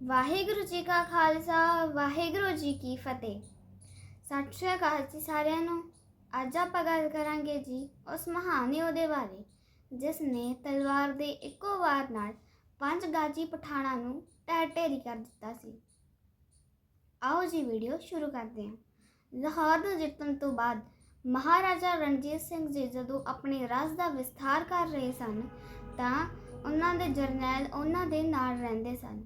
ਵਾਹਿਗੁਰੂ ਜੀ ਕਾ ਖਾਲਸਾ, ਵਾਹਿਗੁਰੂ ਜੀ ਕੀ ਫਤਿਹ। ਸਤਿ ਸ਼੍ਰੀ ਅਕਾਲ ਜੀ ਸਾਰਿਆਂ ਨੂੰ। ਅੱਜ ਆਪਾਂ ਗੱਲ ਕਰਾਂਗੇ ਜੀ ਉਸ ਮਹਾਨ ਯੋਧੇ ਬਾਰੇ, ਜਿਸ ਨੇ ਤਲਵਾਰ ਦੇ ਇੱਕੋ ਵਾਰ ਨਾਲ ਪੰਜ ਗਾਜੀ ਪਠਾਣਾਂ ਨੂੰ ਢਹਿ ਢੇਰੀ ਕਰ ਦਿੱਤਾ ਸੀ। ਆਓ ਜੀ ਵੀਡੀਓ ਸ਼ੁਰੂ ਕਰਦੇ ਹਾਂ। ਲਾਹੌਰ ਨੂੰ ਜਿੱਤਣ ਤੋਂ ਬਾਅਦ ਮਹਾਰਾਜਾ ਰਣਜੀਤ ਸਿੰਘ ਜੀ ਜਦੋਂ ਆਪਣੇ ਰਾਜ ਦਾ ਵਿਸਥਾਰ ਕਰ ਰਹੇ ਸਨ, ਤਾਂ ਉਹਨਾਂ ਦੇ ਜਰਨੈਲ ਉਹਨਾਂ ਦੇ ਨਾਲ ਰਹਿੰਦੇ ਸਨ।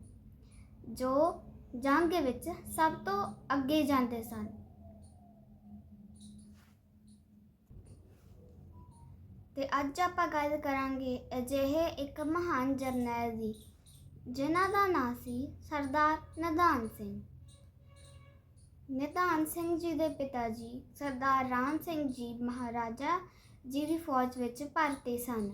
ਜੋ ਜੰਗ ਵਿੱਚ ਸਭ ਤੋਂ ਅੱਗੇ ਜਾਂਦੇ ਸਨ। ਤੇ ਅੱਜ ਆਪਾਂ ਗੱਲ ਕਰਾਂਗੇ ਅਜਿਹੇ ਇੱਕ ਮਹਾਨ ਜਰਨੈਲ ਦੀ, ਜਿਨ੍ਹਾਂ ਦਾ ਨਾਂ ਸੀ ਸਰਦਾਰ ਨਿਧਾਨ ਸਿੰਘ। ਨਿਧਾਨ ਸਿੰਘ ਜੀ ਦੇ ਪਿਤਾ ਜੀ ਸਰਦਾਰ ਰਾਮ ਸਿੰਘ ਜੀ ਮਹਾਰਾਜਾ ਜੀ ਦੀ ਫੌਜ ਵਿੱਚ ਭਰਤੀ ਸਨ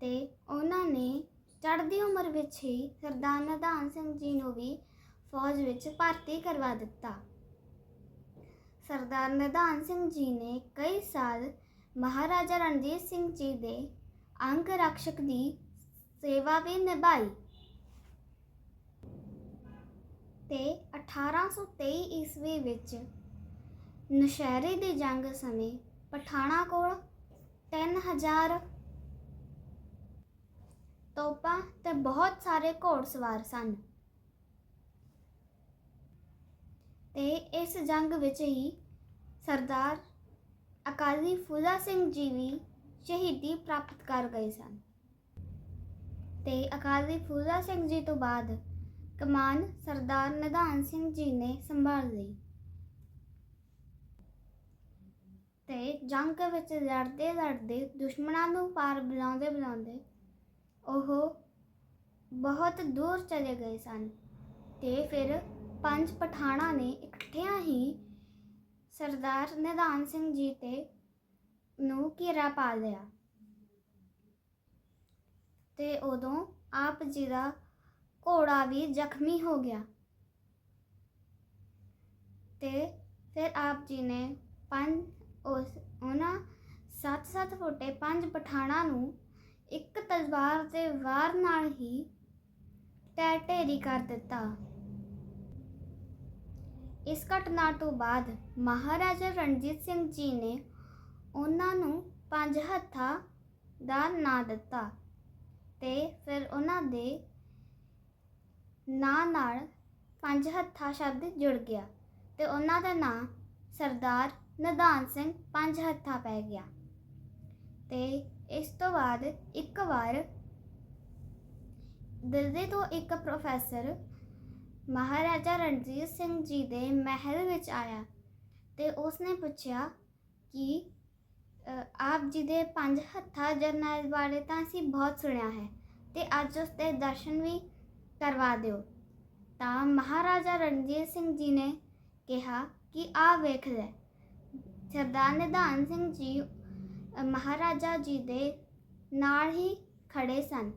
ਤੇ ਉਹਨਾਂ ਨੇ ਚੜ੍ਹਦੀ ਉਮਰ ਵਿੱਚ ਹੀ ਸਰਦਾਰ ਨਿਧਾਨ ਸਿੰਘ ਜੀ ਨੂੰ ਵੀ ਫੌਜ ਵਿੱਚ ਭਰਤੀ ਕਰਵਾ ਦਿੱਤਾ। ਸਰਦਾਰ ਨਿਧਾਨ ਸਿੰਘ ਜੀ ਨੇ ਕਈ ਸਾਲ ਮਹਾਰਾਜਾ ਰਣਜੀਤ ਸਿੰਘ ਜੀ ਦੇ ਅੰਗ ਰਕਸ਼ਕ ਦੀ ਸੇਵਾ ਵੀ ਨਿਭਾਈ ਤੇ 1823 ਈਸਵੀ ਵਿੱਚ ਨਸ਼ਹਿਰੇ ਦੀ ਜੰਗ ਸਮੇਂ ਪਠਾਣਾ ਕੋਲ 3000 ਤੋਪਾਂ ਤੇ ਬਹੁਤ ਸਾਰੇ ਘੋੜਸਵਾਰ ਸਨ। ਤੇ ਇਸ ਜੰਗ ਵਿੱਚ ਹੀ ਸਰਦਾਰ ਅਕਾਲੀ ਫੂਲਾ ਸਿੰਘ ਜੀ ਵੀ ਸ਼ਹੀਦੀ ਪ੍ਰਾਪਤ ਕਰ ਗਏ ਸਨ। ਤੇ ਅਕਾਲੀ ਫੂਲਾ ਸਿੰਘ ਜੀ ਤੋਂ ਬਾਅਦ ਕਮਾਨ ਸਰਦਾਰ ਨਿਧਾਨ ਸਿੰਘ ਜੀ ਨੇ ਸੰਭਾਲ ਲਈ। ਤੇ ਜੰਗ ਵਿੱਚ ਲੜਦੇ ਲੜਦੇ ਦੁਸ਼ਮਣਾਂ ਨੂੰ ਪਾਰ ਬੁਲਾਉਂਦੇ ਬੁਲਾਉਂਦੇ ਉਹ ਬਹੁਤ ਦੂਰ ਚਲੇ ਗਏ ਸਨ ਤੇ ਫਿਰ ਪੰਜ ਪਠਾਣਾ ਨੇ ਇਕੱਠਿਆਂ ਹੀ ਸਰਦਾਰ ਨਿਧਾਨ ਸਿੰਘ ਜੀ ਤੇ ਨੂੰ ਘੇਰਾ ਪਾ ਲਿਆ ਤੇ ਉਦੋਂ ਆਪ ਜੀ ਦਾ ਘੋੜਾ ਵੀ ਜ਼ਖਮੀ ਹੋ ਗਿਆ ਤੇ ਫਿਰ ਆਪ ਜੀ ਨੇ ਪੰਜ ਉਸ ਉਹਨਾਂ ਸੱਤ-ਸੱਤ ਫੁੱਟੇ ਪੰਜ ਪਠਾਣਾ ਨੂੰ ਇੱਕ ਤਲਵਾਰ ਦੇ ਵਾਰ ਨਾਲ ਹੀ ਢਹਿ ਢੇਰੀ ਕਰ ਦਿੱਤਾ। ਇਸ ਘਟਨਾ ਤੋਂ ਬਾਅਦ ਮਹਾਰਾਜਾ ਰਣਜੀਤ ਸਿੰਘ ਜੀ ਨੇ ਉਹਨਾਂ ਨੂੰ ਪੰਜ ਹੱਥਾਂ ਦਾ ਨਾਂ ਦਿੱਤਾ ਤੇ ਫਿਰ ਉਹਨਾਂ ਦੇ ਨਾਂ ਨਾਲ ਪੰਜ ਹੱਥਾਂ ਸ਼ਬਦ ਜੁੜ ਗਿਆ ਤੇ ਉਹਨਾਂ ਦਾ ਨਾਂ ਸਰਦਾਰ ਨਿਧਾਨ ਸਿੰਘ ਪੰਜ ਹੱਥਾਂ ਪੈ ਗਿਆ ਤੇ ਇਸ ਤੋਂ ਬਾਅਦ ਇੱਕ ਵਾਰ ਦਿੱਲੀ ਤੋਂ ਇੱਕ ਪ੍ਰੋਫੈਸਰ ਮਹਾਰਾਜਾ ਰਣਜੀਤ ਸਿੰਘ ਜੀ ਦੇ ਮਹਿਲ ਵਿੱਚ ਆਇਆ ਤੇ ਉਸਨੇ ਪੁੱਛਿਆ ਕਿ ਆਪ ਜੀ ਦੇ ਪੰਜ ਹੱਥਾਂ ਜਰਨੈਲ ਬਾਰੇ ਤਾਂ ਅਸੀਂ ਬਹੁਤ ਸੁਣਿਆ ਹੈ ਤੇ ਅੱਜ ਉਸ ਦੇ ਦਰਸ਼ਨ ਵੀ ਕਰਵਾ ਦਿਓ। ਤਾਂ ਮਹਾਰਾਜਾ ਰਣਜੀਤ ਸਿੰਘ ਜੀ ਨੇ ਕਿਹਾ ਕਿ ਆ ਵੇਖ ਲੈ। ਸਰਦਾਰ ਨਿਧਾਨ ਸਿੰਘ ਜੀ ਮਹਾਰਾਜਾ ਜੀ ਦੇ ਨਾਲ ਹੀ ਖੜੇ ਸਨ।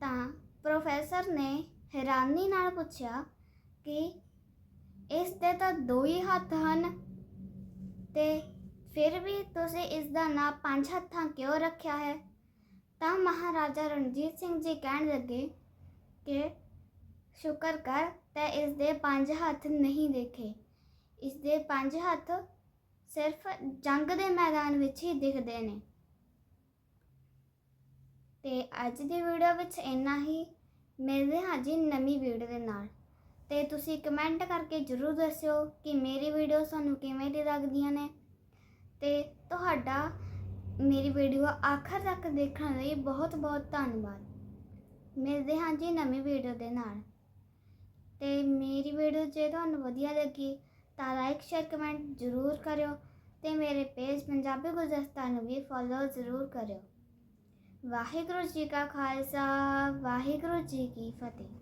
ਤਾਂ ਪ੍ਰੋਫੈਸਰ ਨੇ ਹੈਰਾਨੀ ਨਾਲ ਪੁੱਛਿਆ ਕਿ ਇਸ ਦੇ ਤਾਂ ਦੋ ਹੀ ਹੱਥ ਹਨ ਤੇ ਫਿਰ ਵੀ ਤੁਸੀਂ ਇਸ ਦਾ ਨਾਂ ਪੰਜ ਹੱਥਾਂ ਕਿਉਂ ਰੱਖਿਆ ਹੈ? ਤਾਂ ਮਹਾਰਾਜਾ ਰਣਜੀਤ ਸਿੰਘ ਜੀ ਕਹਿਣ ਲੱਗੇ ਕਿ ਸ਼ੁਕਰ ਕਰ, ਤੇ ਇਸ ਦੇ ਪੰਜ ਹੱਥ ਨਹੀਂ ਦੇਖੇ। ਇਸ ਦੇ ਪੰਜ ਹੱਥ ਸਿਰਫ ਜੰਗ ਦੇ ਮੈਦਾਨ ਵਿੱਚ ਹੀ ਦਿਖਦੇ ਨੇ। ਤੇ ਅੱਜ ਦੀ ਵੀਡੀਓ ਵਿੱਚ ਇੰਨਾ ਹੀ। ਮਿਲਦੇ ਹਾਂ ਜੀ ਨਵੀਂ ਵੀਡੀਓ ਦੇ ਨਾਲ। ਤੇ ਤੁਸੀਂ ਕਮੈਂਟ ਕਰਕੇ ਜਰੂਰ ਦੱਸਿਓ ਕਿ ਮੇਰੀ ਵੀਡੀਓ ਤੁਹਾਨੂੰ ਕਿਵੇਂ ਦੀ ਲੱਗਦੀਆਂ ਨੇ। ਤੇ ਤੁਹਾਡਾ ਮੇਰੀ ਵੀਡੀਓ ਆਖਰ ਤੱਕ ਦੇਖਣ ਲਈ ਬਹੁਤ ਬਹੁਤ ਧੰਨਵਾਦ। ਮਿਲਦੇ ਹਾਂ ਜੀ ਨਵੀਂ ਵੀਡੀਓ ਦੇ ਨਾਲ। ਤੇ ਮੇਰੀ ਵੀਡੀਓ ਜੇ ਤੁਹਾਨੂੰ ਵਧੀਆ ਲੱਗੀ ਤਾਂ ਲਾਈਕ ਸ਼ੇਅਰ ਕਮੈਂਟ ਜ਼ਰੂਰ ਕਰਿਓ ਤੇ ਮੇਰੇ ਪੇਜ ਪੰਜਾਬੀ ਗੁਲਦਸਤਾ ਨੂੰ ਵੀ ਫੋਲੋ ਜ਼ਰੂਰ ਕਰਿਓ। ਵਾਹਿਗੁਰੂ ਜੀ ਕਾ ਖਾਲਸਾ, ਵਾਹਿਗੁਰੂ ਜੀ ਕੀ ਫਤਿਹ।